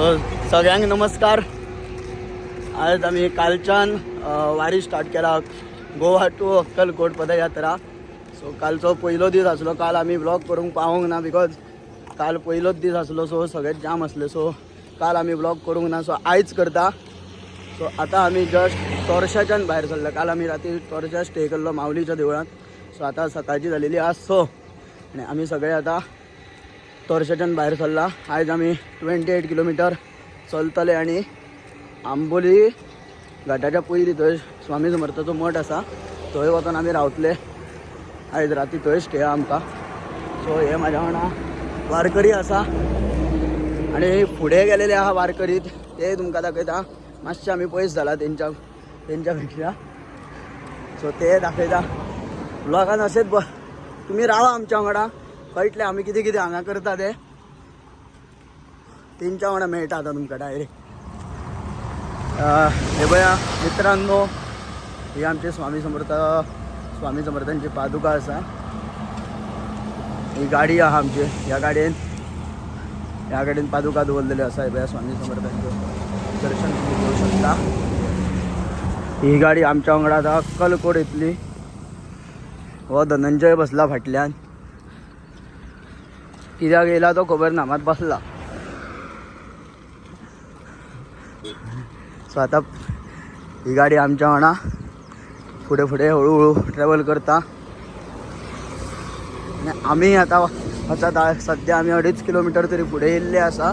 सगळ्यांक नमस्कार. आज आम्ही कालच्यान वारी स्टार्ट केला. गोवा टू अक्कलकोट पदयात्रा. सो कालचो पयलो दीस आसलो. काल आमी ब्लॉग करूंक पावूंक ना बिकॉज काल पयलोच दीस आसलो. सो सगळे जाम आसले. सो काल आमी ब्लॉग करूंक ना. सो आयज करता. सो आतां आमी जस्ट तोरशाच्यान भायर सरले. काल आमी राती तोरशा स्टे केल्लो माऊलीच्या देवळात. सो आतां सकाळची जालेली आज सो आनी आमी सगळे आतां तोरशाच्यान भायर सरला आयज आमी ट्वेंटी एट किलोमिटर चलतले आनी आंबोली घाटाच्या पयलीं थंय स्वामी समर्थाचो मठ आसा थंय वचून आमी रावतले. आयज राती थंय स्टे आमकां सो हे म्हाज्या वांगडा वारकरी आसा आनी फुडें गेलेले आहा वारकरीत ते तुमकां दाखयता मातशे आमी पयस जाला तेंच्या तेंच्या पेक्षा सो ते दाखयता ब्लॉगान असेच ब तुमी रावा आमच्या वांगडा कळटलें आमी कितें कितें हांगा करता ते तेंच्या वांगडा मेळटा आतां तुमकां डायरेक्ट हे पळया मित्रांनो ही आमचे स्वामी समर्थ स्वामी समर्थांची पादुका आसा. ही गाडी आहा आमची ह्या गाडयेन ह्या गाडयेन पादुका दवरलेल्यो आसा हे पळया स्वामी समर्थांच्यो दर्शन तुम्ही घेऊ शकता. ही गाडी आमच्या वांगडा आतां अक्कलकोट येतली हो धनंजय बसला फाटल्यान. कित्याक येयला तो खबर ना मात बसला. सो आतां ही गाडी आमच्या वांगडा फुडें फुडें हळूहळू ट्रॅव्हल करता. आनी आमी आतां वचत सद्या आमी अडीच किलोमिटर तरी फुडें येयल्ले आसा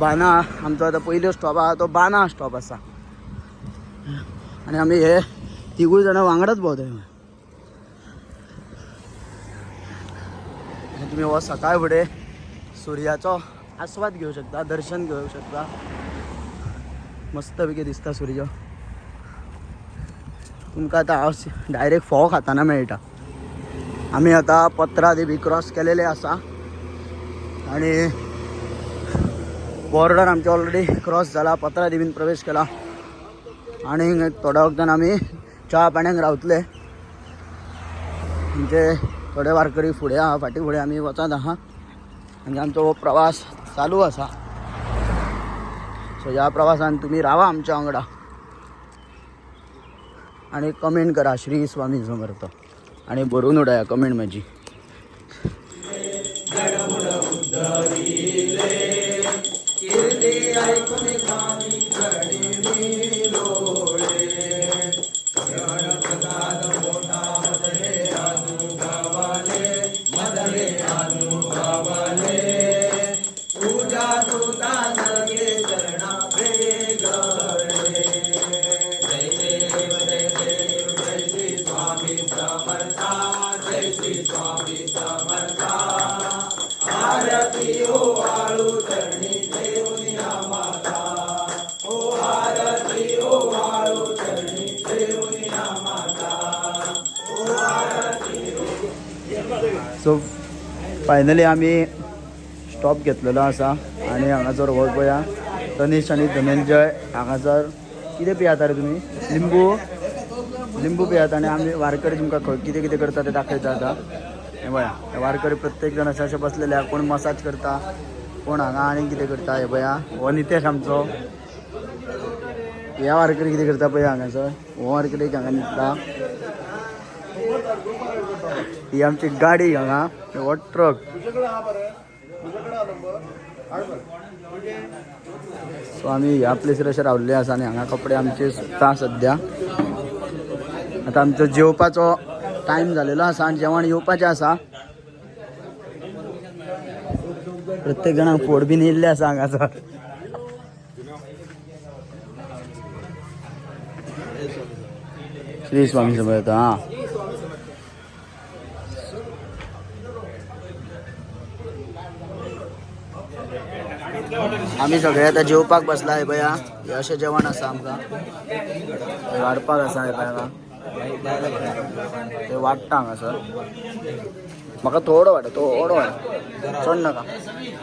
बाना आमचो आतां पयलो स्टॉप आहा तो बाना स्टॉप आसा आनी आमी हे तिगूय जाणां वांगडाच भोंवताय तुम्ही तुमी हो सकाळ फुडें सुर्याचो आस्वाद घेऊ शकता दर्शन घेऊ शकता. मस्तपैकी दिसता सूर्य. तुमकां आतां हांव डायरेक्ट फोव खाताना मेळटा. आमी आतां पत्रा देवी क्रॉस केलेले आसा आनी बॉर्डर आमचे ऑलरेडी क्रॉस जाला पत्रा देवीन प्रवेश केला. आनी थोड्या वक्तान आमी च्या पाण्याक रावतले. म्हणजे थोडे वारकरी फुडें आहा फाटी फुडें आमी वचत आहा. आनी आमचो हो प्रवास चालू आसा सो ह्या प्रवासान तुम्ही रावा आमच्या वांगडा आणि कमेंट करा श्री स्वामी समर्थ. आणि बरोवन उडया कमेंट माझी. फायनली आम्ही स्टॉप घेतलेलो आसा आनी हांगासर हो पळया. तनीश आनी धनंजय हांगासर कितें पियात रे तुमी लिंबू. लिंबू पियात आनी आमी वारकरी तुमकां खंय कितें कितें करता तें दाखयता आतां. हे पळया हे वारकरी प्रत्येक जाण अशें अशें बसलेले आहा कोण मसाज करता कोण हांगा आनी कितें करता हे पळया हो नितेश आमचो. ह्या वारकरी कितें करता पळय हांगासर हो वारकरी हांगा न्हिदता ही आमची गाडी हांगा हो. ट्रक सो आमी ह्या प्लेसीर अशे रावल्ले आसा आनी हांगा कपडे आमचे सुकता सद्या आतां आमचो जेवपाचो टायम जालेलो आसा आनी जेवण येवपाचें आसा प्रत्येक जाणांक फोड बीन येयल्ले आसा हांगासर श्री स्वामी समर्थ हां. आम्ही सगळे आता जेवपाक बसला हे पया हे अशें जेवण आसा आमकां वाडपाक आसा हे पया ते वाडटा हांगासर म्हाका थोडो वाट थोडो वाट चड नाका.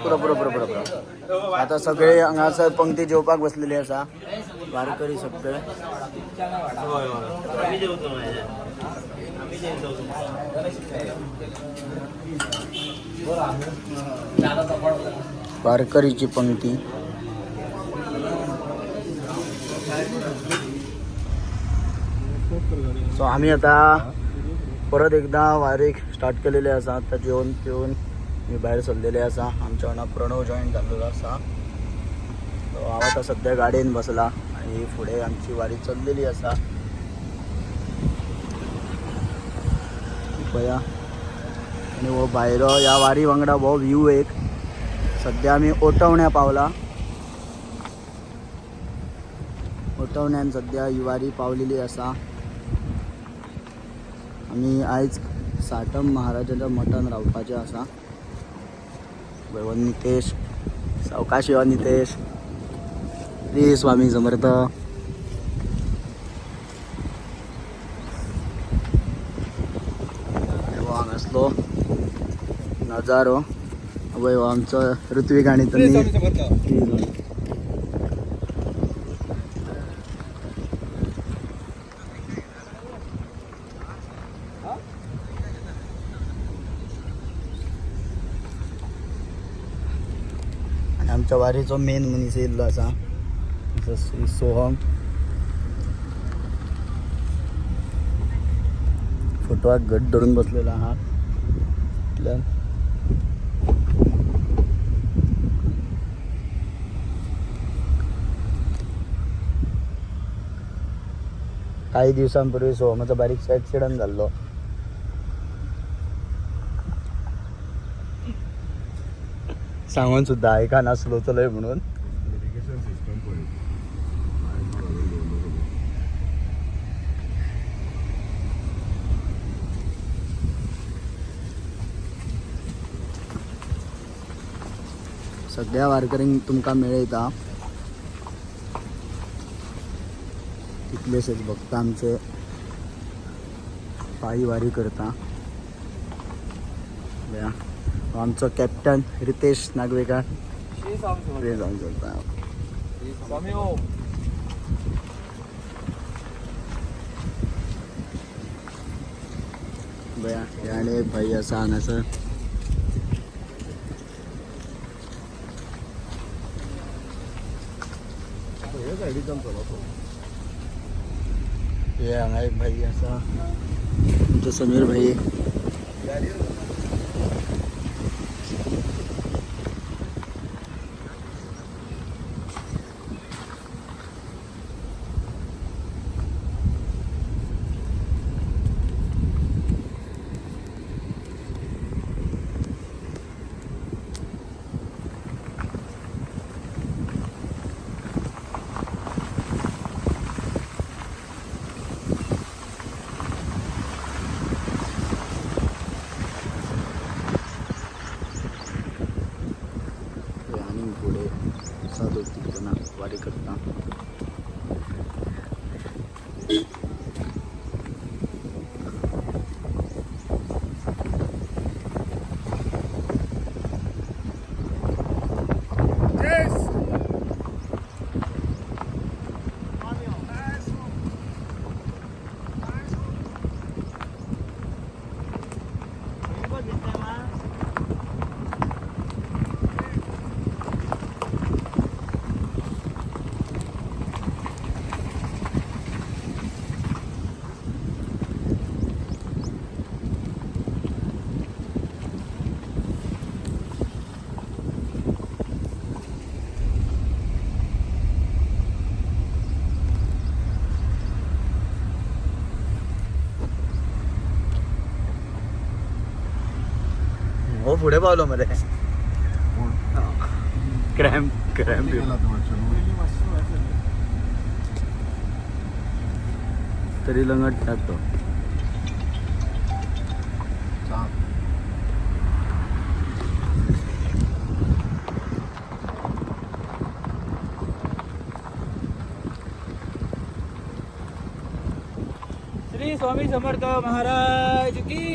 पुरो पुरो पुरो पुरो पुरो. आतां सगळे हांगासर पंक्ती जेवपाक बसलेली आसा वारकरी सगळे. वारकरीची पंक्ती. सो आम्ही आता परत एकदा वारीक स्टार्ट केलेले आसा आता जेवण पिऊन मी बाहेर सरलेले आसा आमच्या वांगडा प्रणव जॉईन झालेलो आसा सो हांव आतां सद्या गाडयेन बसला आणि फुडें आमची वारी चललेली आसा पया आणि हो भायर ह्या वारी वांगडा हो व्ह्यू एक. सध्या आमी ओटवण्या पावला. ओटवण्यान सध्या युवारी पावलेली आसा आमी आयज साटम महाराजाच्या मठान रावपाचे आसा भगवान नितेश सावकाश यो नितेश. श्री स्वामी समर्थ. हांगासलो नजारो. हो आमचो ऋत्विक आणि त्यांनी आमच्या वारीचो मेन मनीस येयल्लो आसा सोहम. फोटवाक घट धरून बसलेलो आहा काही दिवसांपूर्वी सोहमाचा बारीकसा ॲक्सिडंट झालो. सांगून सुद्धा ऐका नासलो चलय म्हणून. सगळ्या वारकऱ्यांक तुमकां मेळयता. कितलेशेच भक्त आमचे. पायी वारी करता आमचो कॅप्टन रितेश नागवेकर. जाऊन करता आणि एक भाई असा हांगासर हे सायडीच्यान हे हांगा एक भाई असा. आमचो समीर भाई हे आणि पुढे साधू तिकडनं वारी करता हो पुढे पावलो मध्ये. क्रॅम्प क्रॅम्प तरी लंगट टाकतो श्री स्वामी समर्थ महाराज की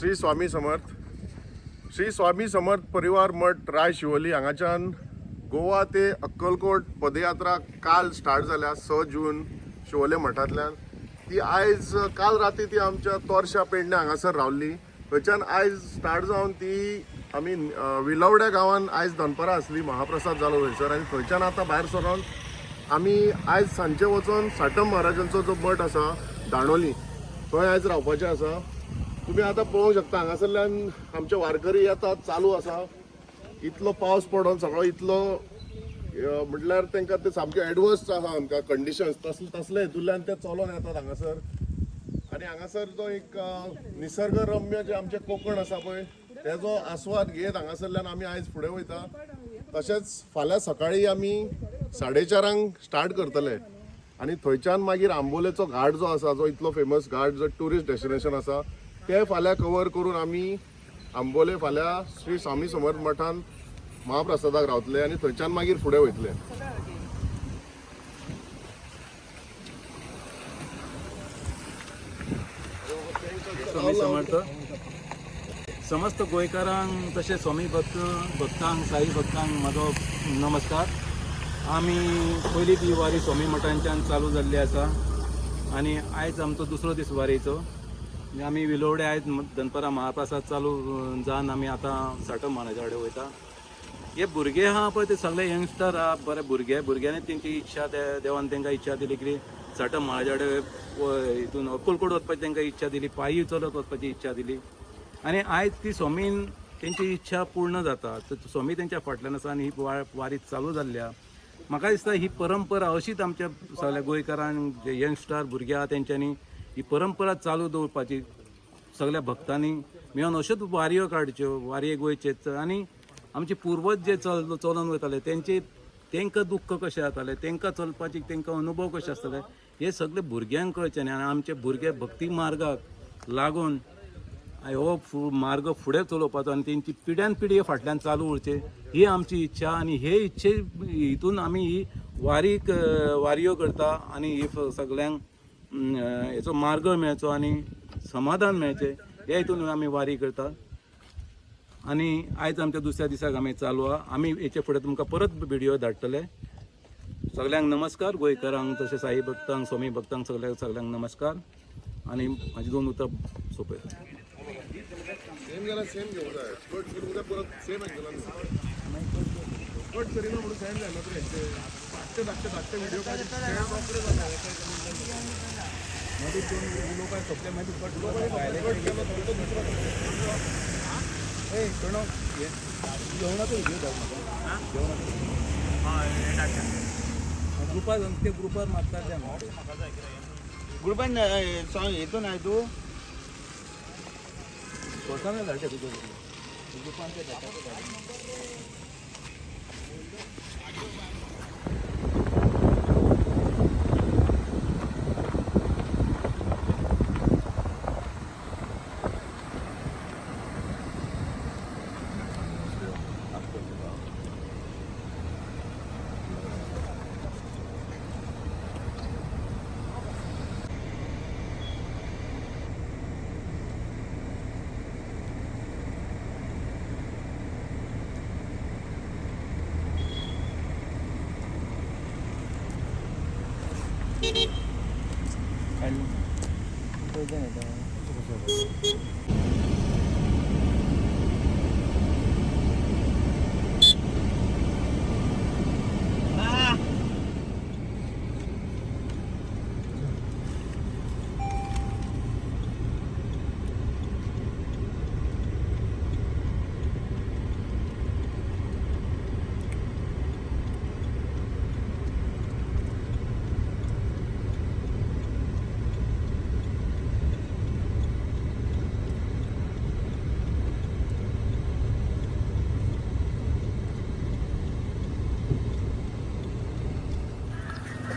श्री स्वामी समर्थ श्री स्वामी समर्थ परिवार मठ राय शिवोली हांगाच्यान गोवा ते अक्कलकोट पदयात्रा काल स्टार्ट जाल्या स जून शिवोले मठांतल्यान. ती आयज काल राती ती आमच्या तोरशा पेडण्या हांगासर रावल्ली. थंयच्यान आयज स्टार्ट जावन ती आमी विलवड्या गांवान आयज दनपरां आसली महाप्रसाद जालो थंयसर. आनी थंयच्यान आतां भायर सरोन आमी आयज सांजचे वचून साटम महाराजांचो जो मठ आसा दाणोली थंय आयज रावपाचें आसा. तुमी आतां पळोवंक शकता. हांगासरल्यान आमचे वारकरी येतात चालू आसा इतलो पावस पडून सगळो इतलो म्हटल्यार तांकां ते सामके एडवर्स आसा आमकां कंडिशन्स तसले तसले हितूंतल्यान ते चलोन येतात हांगासर आनी हांगासर जो एक निसर्गरम्य जे आमचे कोकण आसा पळय तेजो आस्वाद घेत हांगासरल्यान आमी आयज फुडें वयता. तशेंच फाल्यां सकाळीं आमी साडे चारांक स्टार्ट करतले. आनी थंयच्यान मागीर आंबोलेचो घाट जो आसा जो इतलो फेमस घाट जो ट्युरिस्ट डेस्टिनेशन आसा ते फाल्यां कवर करून आमी आंबोले फाल्यां श्री स्वामी समर्थ मठान महाप्रसादाक रावतले आनी थंयच्यान मागीर फुडें वयतले. स्वामी समर्थ. समस्त गोंयकारांक तशें स्वामी भक्त भक्तांक साई भक्तांक म्हाजो नमस्कार. आमी पयली ती वारी स्वामी मठांच्यान चालू जाल्ली आसा. आनी आयज आमचो दुसरो दीस वारीचो. म्हणजे आनी आमी विलोवडे आयज दनपारां महाप्रसाद चालू जावन आमी आतां साठम महाराजा कडेन वयता. हे भुरगे आहा पळय ते सगळे यंगस्टर आहा बरे भुरगे भुरग्यांनी तेंची इच्छा ते देवान तांकां इच्छा दिली की साठम महाराजा कडेन हितून अक्कलकोट वचपाची तांकां इच्छा दिली पायी चलत वचपाची इच्छा दिली. आनी आयज ती स्वामीन तेंची इच्छा पूर्ण जाता. स्वामी तेंच्या फाटल्यान आसा आनी ही वा- वारी चालू जाल्ल्या म्हाका दिसता ही परंपरा अशीच आमच्या सगळ्या गोंयकारांक जे यंगस्टर भुरगे आहा तेंच्यांनी ही परंपरा चालू दवरपाची सगळ्या भक्तांनी मेळून अश्योच वारयो काडच्यो वारयेक वयचेच आनी आमचे पुर्वज जे चल चलून वयताले तेंचे तेंकां दुख्ख कशें जातालें तेंकां चलपाचे तेंकां अनुभव कशे आसताले हे सगळे भुरग्यांक कळचें न्ही आनी आमचे भुरगे भक्ती मार्गाक लागून हो मार्ग फुडें चलोवपाचो आनी तेंची पिड्यान पिढी फाटल्यान चालू उरचे. ही आमची इच्छा आनी हे इच्छे हितून आमी ही वारीक वारयो करता आनी ही सगळ्यांक सगल्यांक हेचो मार्ग मेळचो आनी समाधान मेळचें हे हितून आमी वारी करतात आनी आयज आमच्या दुसऱ्या दिसाक आमी चालू आहा. आमी हेचे फुडें तुमकां परत व्हिडिओ धाडटले सगल्यांक नमस्कार. गोंयकारांक तशें साई भक्तांक स्वामी भक्तांक सगळ्यांक सगल्यांक नमस्कार. आनी म्हाजी दोन उतरां सोंपयता सेम जाल्यार सेम घेवंक जाय कट करून परत सेम एंगलान कट करिना म्हणून सेम जायना तरी धाकटे धाकटे धाकटे व्हिडिओ काडून ग्रुपार ते? ग्रुपात मागतात ते ग्रुपान सॉंग येतो नाही तू स्वतःने धाडटे तुझ्या ग्रुपान ते Yeah.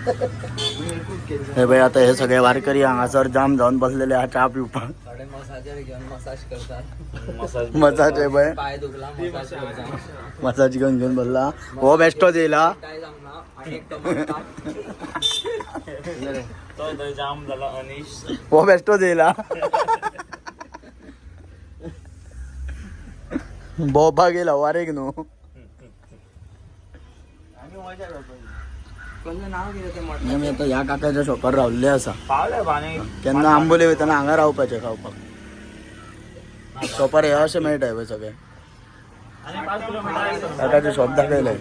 हे बाई आता हे सगळे वारकरी हांगासर जाम जाऊन बसलेले हा चहा पिवपाक मसाज करतात. मसाज आहे बाय पाय दुखला मसाज घेऊन घेऊन बसला. हो बेस्टो दिला. टमाटर हो बेस्टो दिला. बोबा गेला वारेक न्हू आमी आता ह्या काकाच्या शॉपार रावल्ले आसा केन्ना आंबोली वयताना हांगा रावपाचें खावपाक शॉपार हे अशें मेळटाय पळय सगळें. काकाचे शॉप दाखयले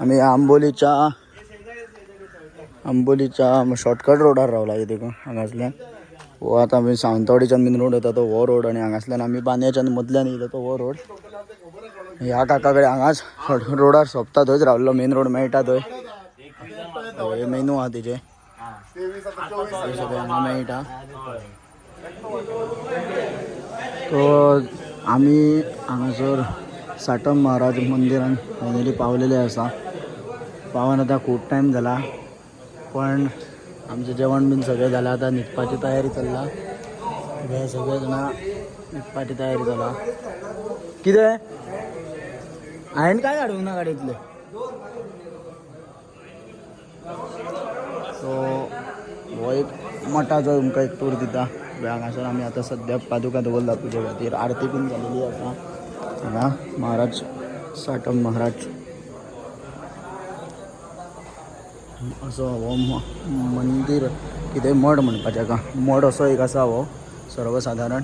आमी आंबोलीच्या आंबोलीच्या शॉर्टकट रोडार रावला देखून हांगासल्यान हो आतां आमी सावंतवाडीच्यान बीन रोड येता तो हो रोड आनी हांगासल्यान आमी बांद्याच्यान मदल्यान येयलो तो हो रोड. ह्या काका कडेन हांगाच रोडार सोंपता थंयच रावल्लो मेन रोड मेळटा थंय हे मेनू आहा तेजे सगळें हांगा मेळटा तो आमी हांगासर साटम महाराज मंदिरान फायनली पावलेले आसा पावन आतां खूब टायम जाला पण आमचें जेवण बीन सगळें झालं. आतां न्हिदपाची तयारी चल्ला. हे सगळे जाणां न्हिदपाची तयारी चला कितें हांवें काय हाडूंक ना गाडीतले सो हो एक मठाचो तुमकां एक टूर दिता हांगासर आमी आतां सद्या पादुका दवरला तुजे खातीर आरती बीन जालेली आसा हांगा महाराज साटम महाराज. असो हो मंदीर कितें मड म्हणपाचें हाका मड असो एक आसा हो सर्वसाधारण.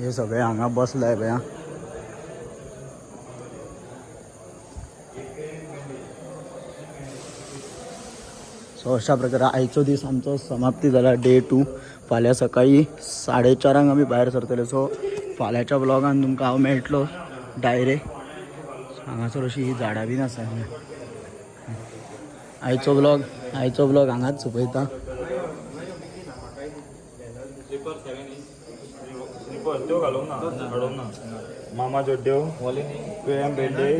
हे सगळे हांगा बसलाय पळय सो अशा प्रकारे आयचो दीस आमचो समाप्ती जाला डे टू फाल्यां सकाळी साडे चारांक आमी भायर सरतले सो फाल्यांच्या ब्लॉगान तुमकां हांव मेळटलो डायरेक्ट हांगासर अशी ही झाडां बीन आसा आयचो ब्लॉग आयचो ब्लॉग हांगाच सोंपयता मामा जोड्यो तुवें बेड्डे